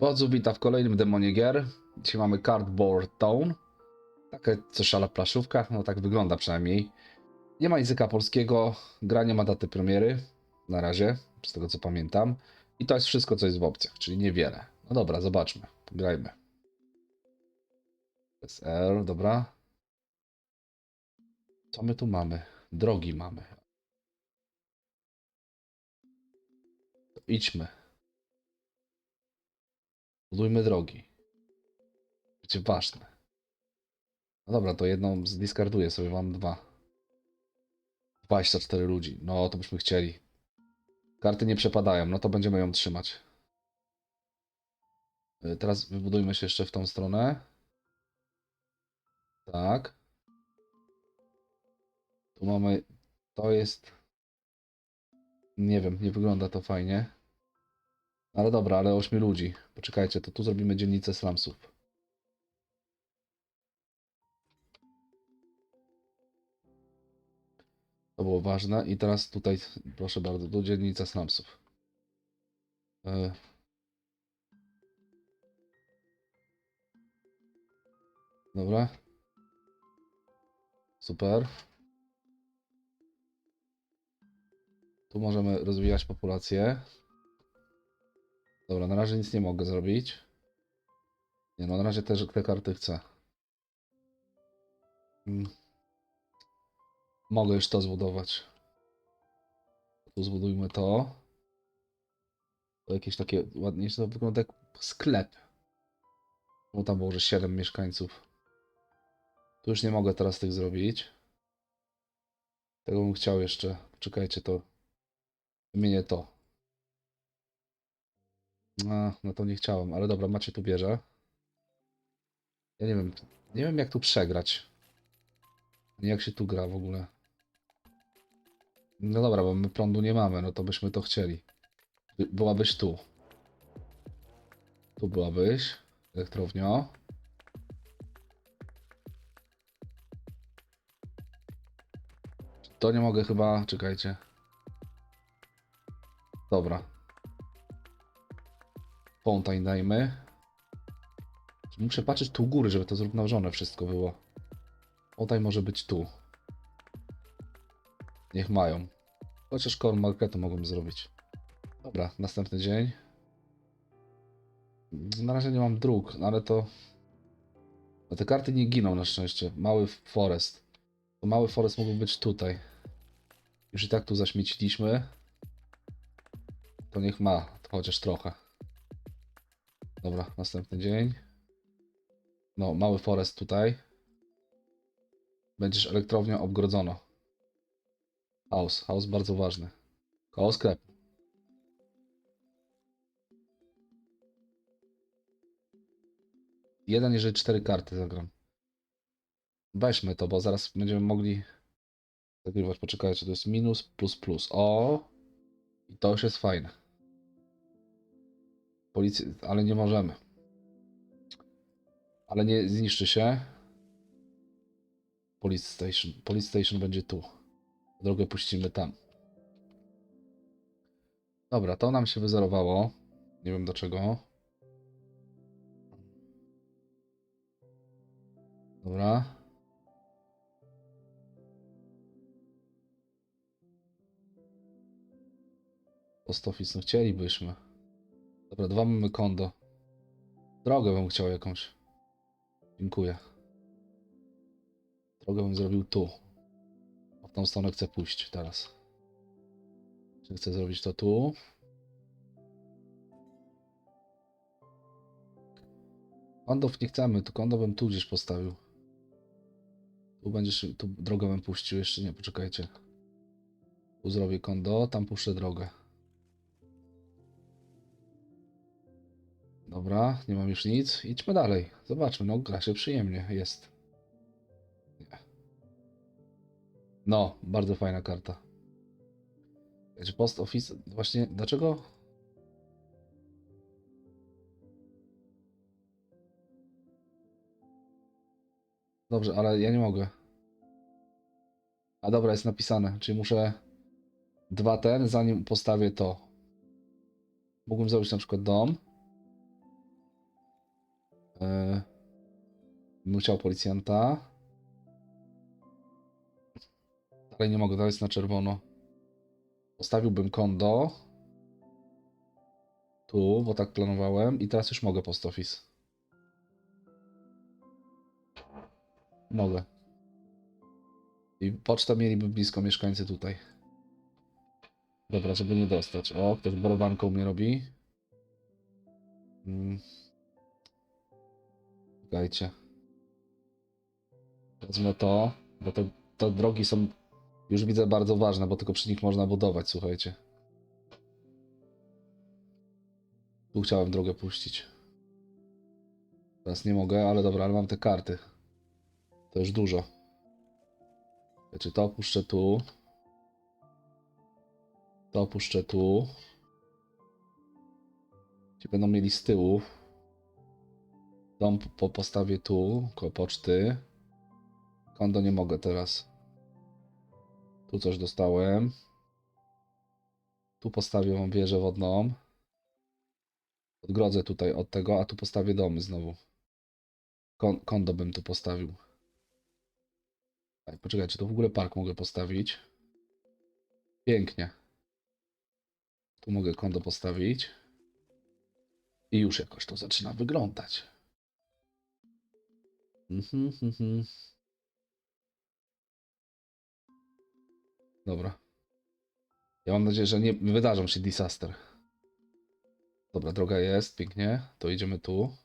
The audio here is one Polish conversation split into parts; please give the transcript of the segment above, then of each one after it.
Wodzu wita w kolejnym demonie gier. Dzisiaj mamy Cardboard Town. Takie coś ala plaszówka, no tak wygląda przynajmniej. Nie ma języka polskiego, gra nie ma daty premiery, na razie, z tego co pamiętam. I to jest wszystko, co jest w opcjach, czyli niewiele. No dobra, zobaczmy, grajmy. SR, dobra. Co my tu mamy? Drogi mamy. To idźmy. Budujmy drogi. Będzie ważne. No dobra, to jedną zdiskarduję sobie, mam dwa. 24 ludzi. No, to byśmy chcieli. Karty nie przepadają, no to będziemy ją trzymać. Y, Teraz wybudujmy się jeszcze w tą stronę. Tak. Tu mamy. To jest. Nie wiem, nie wygląda to fajnie. Ale dobra, ale 8 ludzi. Poczekajcie, to tu zrobimy dzielnicę slumsów. To było ważne. I teraz tutaj, proszę bardzo, tu dzielnica slumsów. E. Dobra. Super. Tu możemy rozwijać populację. Dobra, na razie nic nie mogę zrobić. Nie, no na razie też te karty chcę. Mm. Mogę już to zbudować. Tu zbudujmy to. To jakieś takie ładniejsze, to wygląda jak sklep. Bo tam było, że 7 mieszkańców. Tu już nie mogę teraz tych zrobić. Tego bym chciał jeszcze. Czekajcie, to wymienię to. A, no to nie chciałem, ale dobra, macie tu bierze. Ja nie wiem, nie wiem jak tu przegrać. Nie jak się tu gra w ogóle. No dobra, bo my prądu nie mamy, no to byśmy to chcieli. By- Byłabyś tu. Tu byłabyś, elektrownia. To nie mogę chyba, czekajcie. Dobra. Fountain dajmy. Muszę patrzeć tu góry, żeby to zrównoważone wszystko było. Fountain może być tu. Niech mają. Chociaż core marketu mogłem zrobić. Dobra, następny dzień. Na razie nie mam dróg, no ale to... No te karty nie giną na szczęście. Mały forest. To mały forest mógłby być tutaj. Już i tak tu zaśmieciliśmy. To niech ma, to chociaż trochę. Dobra, następny dzień. No, mały forest tutaj. Będziesz elektrownią obgrodzono. House, house bardzo ważny. Koło sklepu. Jeden, jeżeli cztery karty zagram. Weźmy to, bo zaraz będziemy mogli zagrywać. Poczekajcie, to jest minus, plus, plus. O! I to już jest fajne. Policja, ale nie możemy. Ale nie zniszczy się. Police Station. Police Station będzie tu. Drogę puścimy tam. Dobra, to nam się wyzerowało. Nie wiem dlaczego. Dobra. Post office, no chcielibyśmy. Dobra, dwa mamy kondo. Drogę bym chciał jakąś. Dziękuję. Drogę bym zrobił tu. A w tą stronę chcę pójść teraz. Czy chcę zrobić to tu? Kondów nie chcemy, tu kondo bym tu gdzieś postawił. Tu będziesz, tu drogę bym puścił, jeszcze nie, poczekajcie. Tu zrobię kondo, tam puszczę drogę. Dobra, nie mam już nic. Idźmy dalej. Zobaczmy, no gra się przyjemnie, jest. Nie. No, bardzo fajna karta. Wiecie, Post Office, właśnie, dlaczego? Dobrze, ale ja nie mogę. A dobra, jest napisane, czyli muszę dwa ten, zanim postawię to. Mógłbym zrobić na przykład dom. Bym chciał policjanta. Dalej nie mogę, dalej jest na czerwono. Postawiłbym kondo. Tu, bo tak planowałem. I teraz już mogę post office. Mogę. I pocztę mieliby blisko mieszkańcy tutaj. Dobra, żeby nie dostać. O, ktoś borowanką mnie robi. Mm. Czekajcie. Wezmę to, bo te, te drogi są, już widzę, bardzo ważne, bo tylko przy nich można budować, słuchajcie. Tu chciałem drogę puścić. Teraz nie mogę, ale dobra, ale mam te karty. To już dużo. Czy to opuszczę tu? To opuszczę tu. Ci będą mieli z tyłu. Dom po postawię tu, koło poczty. Kondo nie mogę teraz. Tu coś dostałem. Tu postawię mam wieżę wodną. Odgrodzę tutaj od tego, a tu postawię domy znowu. Kon kondo bym tu postawił. Ej, poczekaj, czy to w ogóle park mogę postawić? Pięknie. Tu mogę kondo postawić. I już jakoś to zaczyna wyglądać. Mhm, mhm. Dobra. Ja mam nadzieję, że nie wydarzą się disaster. Dobra, droga jest, pięknie. To idziemy tu.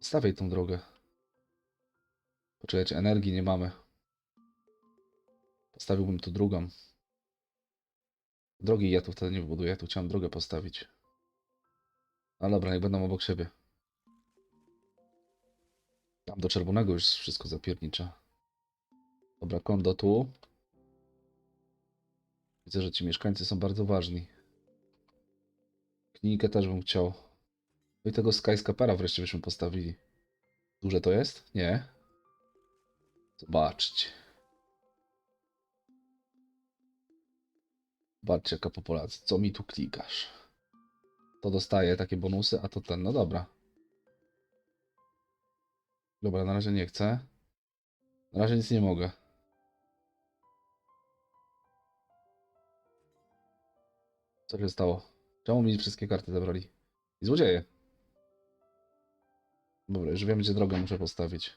Stawiaj tą drogę. Poczekajcie, energii nie mamy. Postawiłbym tu drugą. Drogi ja tu wtedy nie wybuduję, ja tu chciałem drogę postawić. No dobra, niech będą obok siebie. Tam do czerwonego już wszystko zapiernicza. Dobra, kondo tu. Widzę, że ci mieszkańcy są bardzo ważni. Klinikę też bym chciał. No i tego skyscrapera wreszcie byśmy postawili. Duże to jest? Nie. Zobaczcie. Zobaczcie jaka populacja. Co mi tu klikasz? To dostaje takie bonusy, a to ten. No dobra. Dobra, na razie nie chcę. Na razie nic nie mogę. Co się stało? Czemu mi wszystkie karty zabrali? I złodzieje. Dobra, już wiem, gdzie drogę muszę postawić.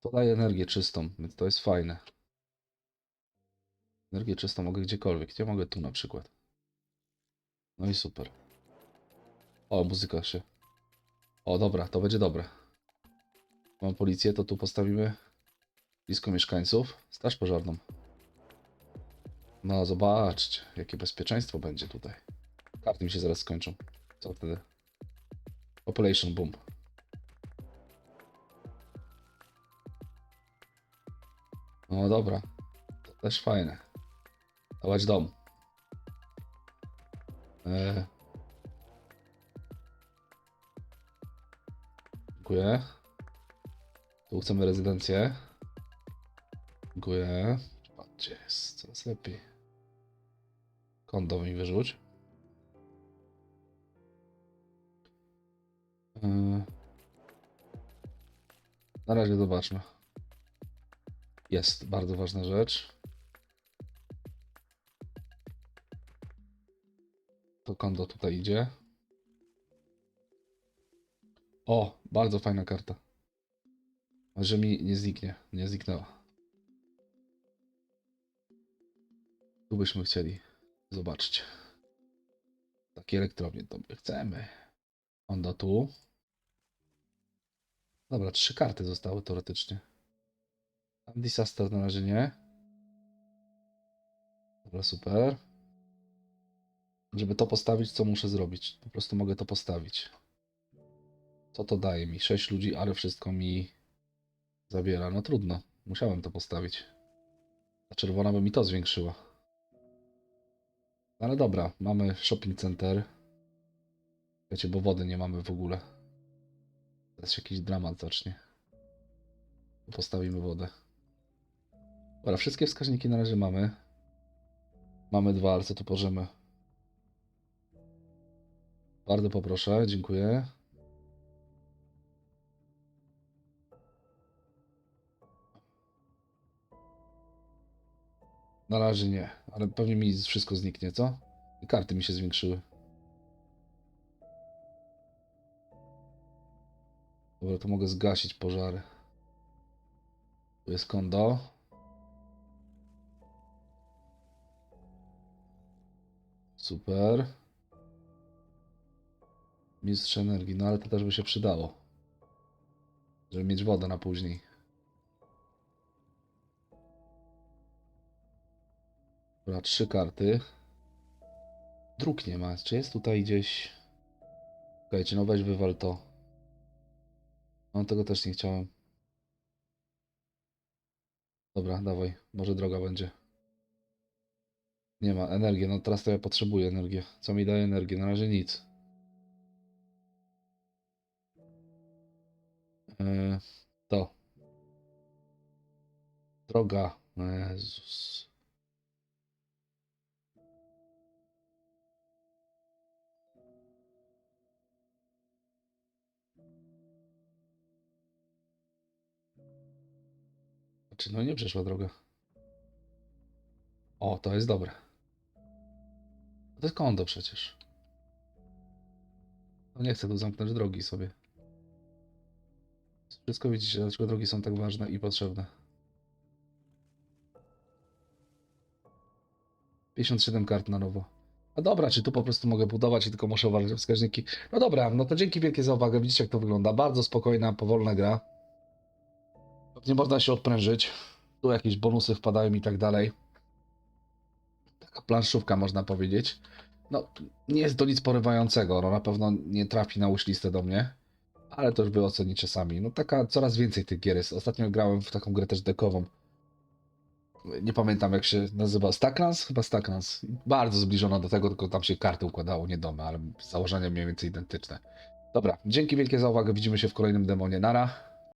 To daje energię czystą, więc to jest fajne. Energię czystą mogę gdziekolwiek. Gdzie mogę tu na przykład? No i super. O, muzyka się. O, dobra, to będzie dobre. Mam policję, to tu postawimy blisko mieszkańców. Straż pożarną. No, zobaczcie, jakie bezpieczeństwo będzie tutaj. Karty mi się zaraz skończą. Co wtedy? Population boom. No dobra. To też fajne. Dawać dom. Eee. Dziękuję. Tu chcemy rezydencję. Dziękuję. Patrzcie, jest coraz lepiej. Kondo mi wyrzuć. Eee. Na razie zobaczmy. Jest bardzo ważna rzecz. Kondo tutaj idzie. O, bardzo fajna karta. Że mi nie zniknie, nie zniknęła. Tu byśmy chcieli. Zobaczcie. Takie elektrownie to my chcemy. Kondo tu. Dobra, trzy karty zostały teoretycznie. Disaster na razie nie. Dobra, super. Żeby to postawić, co muszę zrobić? Po prostu mogę to postawić. Co to daje mi? 6 ludzi, ale wszystko mi zabiera. No trudno. Musiałem to postawić. Ta czerwona by mi to zwiększyła. Ale dobra, mamy shopping center. Wiecie, bo wody nie mamy w ogóle. Teraz się jakiś dramat zacznie. Postawimy wodę. Dobra, wszystkie wskaźniki na razie mamy. Mamy dwa, ale co tu możemy? Bardzo poproszę, dziękuję. Na razie nie, ale pewnie mi wszystko zniknie, co? I karty mi się zwiększyły. Dobra, to mogę zgasić pożary. Tu jest kondo. Super. Mistrz energii, no ale to też by się przydało. Żeby mieć wodę na później. Dobra, trzy karty. Druk nie ma. Czy jest tutaj gdzieś... Czekajcie, no weź wywal to. No tego też nie chciałem. Dobra, dawaj. Może droga będzie. Nie ma energii. No teraz to ja potrzebuję energię. Co mi daje energię? Na razie nic. To. Droga. Jezus. Znaczy, no nie przeszła droga. O, to jest dobre. To jest kondo przecież. No nie chcę tu zamknąć drogi sobie. Wszystko widzicie, dlaczego drogi są tak ważne i potrzebne. 57 kart na nowo. No dobra, czy tu po prostu mogę budować i tylko muszę uważać wskaźniki. No dobra, no to dzięki wielkie za uwagę. Widzicie jak to wygląda. Bardzo spokojna, powolna gra. Nie można się odprężyć. Tu jakieś bonusy wpadają i tak dalej. Taka planszówka można powiedzieć. No, nie jest to nic porywającego. No na pewno nie trafi na listę do mnie. Ale to już wy ocenicie sami. No taka coraz więcej tych gier jest. Ostatnio grałem w taką grę też dekową. Nie pamiętam jak się nazywa. Stacklands? Chyba Stacklands. Bardzo zbliżona do tego, tylko tam się karty układało, nie domy, ale założenia mniej więcej identyczne. Dobra, dzięki wielkie za uwagę. Widzimy się w kolejnym demonie. Nara.